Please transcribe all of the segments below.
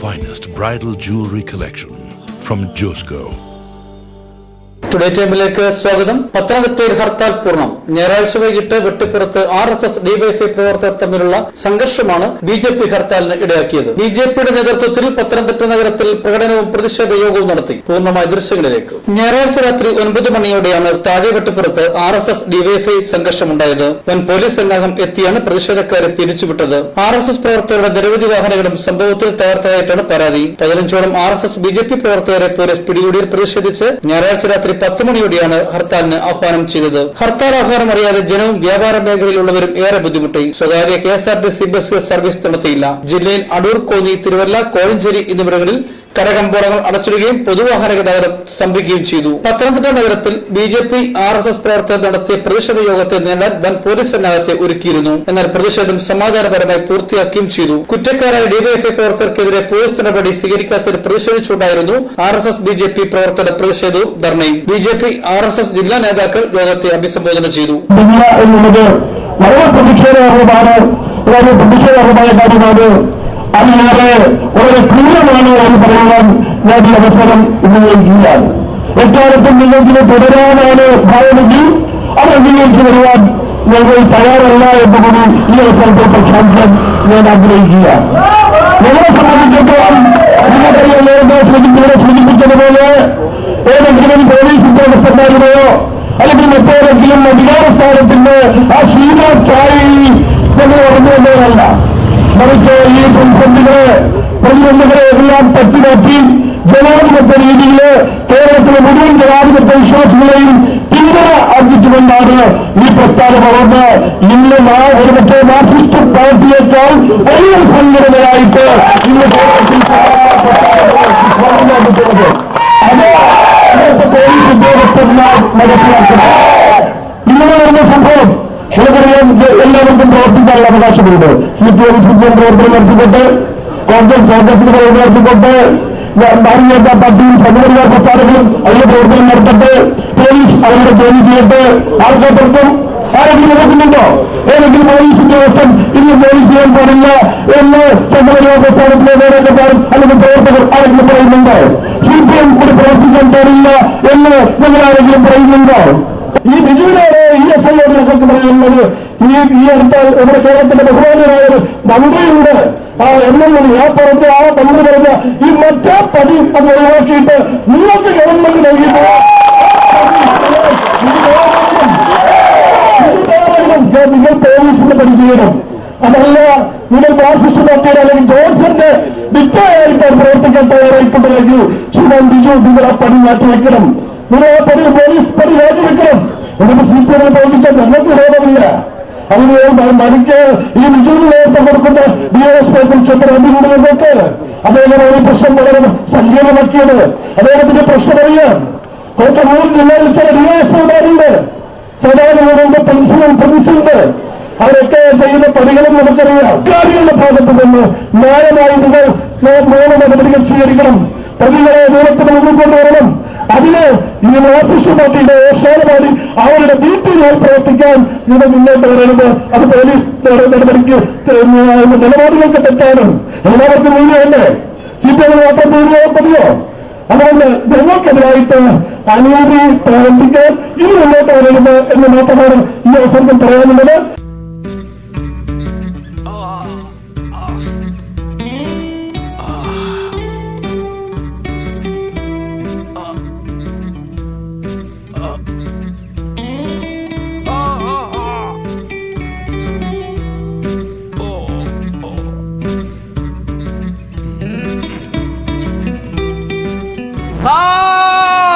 finest bridal jewelry collection from Josco. Today ടൈമിലേക്ക് സ്വാഗതം. പത്തനംതിട്ടയിൽ ഹർത്താൽ പൂർണം. ഞായറാഴ്ച വൈകിട്ട് വെട്ടിപ്പുറത്ത് ആർ എസ് എസ് ഡിവൈഎഫ്ഐ പ്രവർത്തകർ തമ്മിലുള്ള സംഘർഷമാണ് ബി ജെ പി ഹർത്താലിന് ഇടയാക്കിയത്. ബി ജെ പിയുടെ നേതൃത്വത്തിൽ പത്തനംതിട്ട നഗരത്തിൽ പ്രകടനവും പ്രതിഷേധ യോഗവും നടത്തി. പൂർണമായ ദൃശ്യങ്ങളിലേക്ക്. ഞായറാഴ്ച രാത്രി ഒൻപത് മണിയോടെയാണ് താഴെ വെട്ടിപ്പുറത്ത് ആർ എസ് എസ് ഡിവൈഎഫ്ഐ സംഘർഷമുണ്ടായത്. വൻ പോലീസ് സന്നാഹം എത്തിയാണ് പ്രതിഷേധക്കാരെ പിരിച്ചുവിട്ടത്. ആർ എസ് എസ് പ്രവർത്തകരുടെ നിരവധി വാഹനങ്ങളും സംഭവത്തിൽ തകർത്തതായിട്ടാണ് പരാതി. പതിനഞ്ചോളം R S S B J P പ്രവർത്തകരെ പോലീസ് പിടികൂടിയിൽ പ്രതിഷേധിച്ച് ഞായറാഴ്ച രാത്രി പത്ത് മണിയോടെയാണ് ഹർത്താലിന് ആഹ്വാനം ചെയ്തത്. ഹർത്താൽ ആഹ്വാനം അറിയാതെ ജനവും വ്യാപാര മേഖലയിലുള്ളവരും ഏറെ ബുദ്ധിമുട്ടി. സ്വകാര്യ K S R T C ബസ്സുകൾ സർവീസ് നടത്തിയില്ല. ജില്ലയിൽ അടൂർ കോന്നി തിരുവല്ല കോഴഞ്ചേരി എന്നിവിടങ്ങളിൽ കടകമ്പോളങ്ങൾ അടച്ചിടുകയും പൊതുവാഹന ഗതാഗതം സ്തംഭിക്കുകയും ചെയ്തു. പത്തനംതിട്ട നഗരത്തിൽ B J P R S S പ്രവർത്തകർ നടത്തിയ പ്രതിഷേധ യോഗത്തെ നേടാൻ വൻ പോലീസ് സന്നാഹത്തെ ഒരുക്കിയിരുന്നു. എന്നാൽ പ്രതിഷേധം സമാധാനപരമായി പൂർത്തിയാക്കുകയും ചെയ്തു. കുറ്റക്കാരായ ഡിവൈഎഫ്ഐ പ്രവർത്തകർക്കെതിരെ പോലീസ് നടപടി സ്വീകരിക്കാത്തതിൽ പ്രതിഷേധിച്ചുണ്ടായിരുന്നു R S S B J P പ്രവർത്തകരുടെ പ്രതിഷേധവും ധർണയും. B J P R S S ജില്ലാ നേതാക്കൾ യോഗത്തെ അഭിസംബോധന ചെയ്തു. വളരെ കാര്യമാണ്. അതിലേറെ വളരെ ക്രൂരമാണ് എന്ന് പറയുവാൻ ഞാൻ ഈ അവസരം ഉപയോഗിക്കുകയാണ് എക്കാലത്തും നിങ്ങൾക്കിത് തുടരാനാണ് ഭാവമെങ്കിൽ അത് അംഗീകരിച്ചു വരുവാൻ ഞങ്ങൾ തയ്യാറല്ല എന്ന് കൂടി ഈ അവസരത്തെ പ്രഖ്യാപിക്കാൻ ഞാൻ ആഗ്രഹിക്കുക. ഞങ്ങളെ സംബന്ധിച്ചിടത്തോളം നിങ്ങൾക്കറിയാം നേരത്തെ സൂചിപ്പിച്ചത് സൂചിപ്പിച്ചതുപോലെ ഏതെങ്കിലും പോലീസ് ഉദ്യോഗസ്ഥന്മാരുടെയോ അല്ലെങ്കിൽ മറ്റേതെങ്കിലും അധികാര സ്ഥാനത്തിന്റെ ആ ശീല ചായയിൽ നമ്മൾ ഉറഞ്ഞു വന്നവരല്ല മറിച്ച് ഈ പ്രതിസന്ധികളെ പ്രതിബന്ധങ്ങളെ എല്ലാം തട്ടിമാറ്റി ജനാധിപത്യ രീതിയിൽ കേരളത്തിലെ മുഴുവൻ ജനാധിപത്യ വിശ്വാസികളെയും പിന്തുണ അർജിച്ചുകൊണ്ടാണ് ഈ പ്രസ്ഥാനം വളർന്ന് ഇന്ന് നാ ഒരുപക്ഷെ മാർക്സിസ്റ്റ് പാർട്ടിയേക്കാൾ വലിയ സംഘടനയായിട്ട് ഇന്ന് കേരളത്തിൽ വളർന്നുകൊണ്ടിരിക്കുന്നത് അത് ഇന്നത്തെ പോലീസ് ഉദ്യോഗസ്ഥന്മാർ മനസ്സിലാക്കുന്നത് പ്രവർത്തിക്കാനുള്ള അവകാശമുണ്ട് C P M C P M പ്രവർത്തനം നടത്തിക്കൊണ്ട് കോൺഗ്രസ് കോൺഗ്രസിന്റെ പ്രവർത്തനം നടത്തിക്കൊണ്ട് ഭാരതീയ ജനതാ പാർട്ടിയും സംഘപരിവാർ പ്രസ്ഥാനങ്ങളും അതിന്റെ പ്രവർത്തനം നടത്തട്ടെ. പോലീസ് അവരുടെ ജോലി ചെയ്യട്ടെ. ആൾക്കാർക്കും ആരെങ്കിലും എതിർക്കുന്നുണ്ടോ ഏതെങ്കിലും പോലീസ് ഉദ്യോഗസ്ഥൻ ഇന്ന് ജോലി ചെയ്യാൻ പാടില്ല എന്ന് സംഘപരിവാർ പ്രസ്ഥാനത്തിലെ നേതാക്കന്മാരും അല്ലെങ്കിൽ പ്രവർത്തകർ ആരെങ്കിലും പറയുന്നുണ്ടോ? സി പി എം കൂടി പ്രവർത്തിക്കാൻ പാടില്ല എന്ന് നിങ്ങൾ ആരെങ്കിലും പറയുന്നുണ്ടോ ഈ ബിജുവിനോട് ഈ എസ് ഐയോട് ഞങ്ങൾക്ക് പറയാനുള്ളത് ഈ അടുത്ത നമ്മുടെ കേരളത്തിന്റെ ബഹുമാനായ ഒരു മന്ത്രിയുണ്ട്. ആ മണി ആ പറഞ്ഞ ആ മന്ത്രി പറഞ്ഞ ഈ മറ്റേ പടി അത് ഒഴിവാക്കിയിട്ട് നിങ്ങൾക്ക് ഗവൺമെന്റ് നൽകിയിട്ടുള്ള നിങ്ങൾ പോലീസിന്റെ പണി ചെയ്യണം അതല്ല നിങ്ങൾ മാർക്സിസ്റ്റ് പാർട്ടിയുടെ അല്ലെങ്കിൽ ജോൺസന്റെ വിറ്റയായിട്ട് പ്രവർത്തിക്കാൻ തയ്യാറായിട്ടുണ്ടെങ്കിൽ ശ്രീമാൻ ബിജു നിങ്ങൾ ആ പണി മാറ്റിവെക്കണം. നിങ്ങൾ ആ പണി പോലീസ് പണി രാജിവെക്കണം എന്നിട്ട് സി പി എമ്മിനെ പ്രവർത്തിച്ചാൽ ഞങ്ങൾക്ക് വിരോധമില്ല അതിന് മരിക്ക് ഈ നേതൃത്വം കൊടുക്കുന്ന ഡി എസ് പി കുറിച്ച് അതിലൂടെ അദ്ദേഹമാണ് അദ്ദേഹം ഈ പ്രശ്നം വളരെ സങ്കീർണമാക്കിയത്. അദ്ദേഹത്തിന്റെ പ്രശ്നം അറിയാം. കോട്ടമൂർ ജില്ലയിൽ ചില ഡി എസ് പിമാരുണ്ട് സദാനന്ദന്റെ പ്രിൻസിപ്പൽ പ്രിൻസുണ്ട് അവരൊക്കെ ചെയ്യുന്ന പണികളും നമുക്കറിയാം. അധികാരികളുടെ ഭാഗത്ത് നിന്ന് ന്യായമായി നിങ്ങൾ നിയമ നടപടികൾ സ്വീകരിക്കണം. പ്രതികളെ ദൂരത്തിന് മുന്നിൽ കൊണ്ടുവരണം അതിന് ഈ മാർക്സിസ്റ്റ് പാർട്ടിയുടെ ഏഷ്യാനമാരി അവരുടെ വീട്ടിൽ പ്രവർത്തിക്കാൻ നിങ്ങൾ മുന്നോട്ട് വരരുത്. അത് പോലീസ് നടപടിക്ക് നിലപാടുകൾക്ക് തെറ്റാണ്. എല്ലാവർക്കും മൂല്യമല്ലേ സി പി എമ്മിന് മാത്രം മതിയോ? അതുകൊണ്ട് ഞങ്ങൾക്കെതിരായിട്ട് അനീതി പ്രവർത്തിക്കാൻ ഇനി മുന്നോട്ട് വരരുത് എന്ന് മാത്രമാണ് ഈ അവസരത്തിൽ പറയാനുള്ളത്.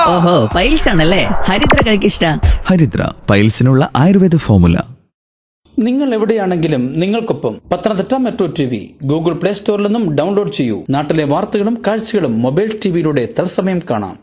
ഓഹോ പൈൽസ് ആണല്ലേ ഹരിദ്ര കഴിക്കിഷ്ട. ഹരിദ്ര പൈൽസിനുള്ള ആയുർവേദ ഫോമുല നിങ്ങൾ എവിടെയാണെങ്കിലും നിങ്ങൾക്കൊപ്പം Pathanamthitta metro T V Google play സ്റ്റോറിൽ നിന്നും ഡൗൺലോഡ് ചെയ്യൂ. നാട്ടിലെ വാർത്തകളും കാഴ്ചകളും മൊബൈൽ ടിവിയിലൂടെ തത്സമയം കാണാം.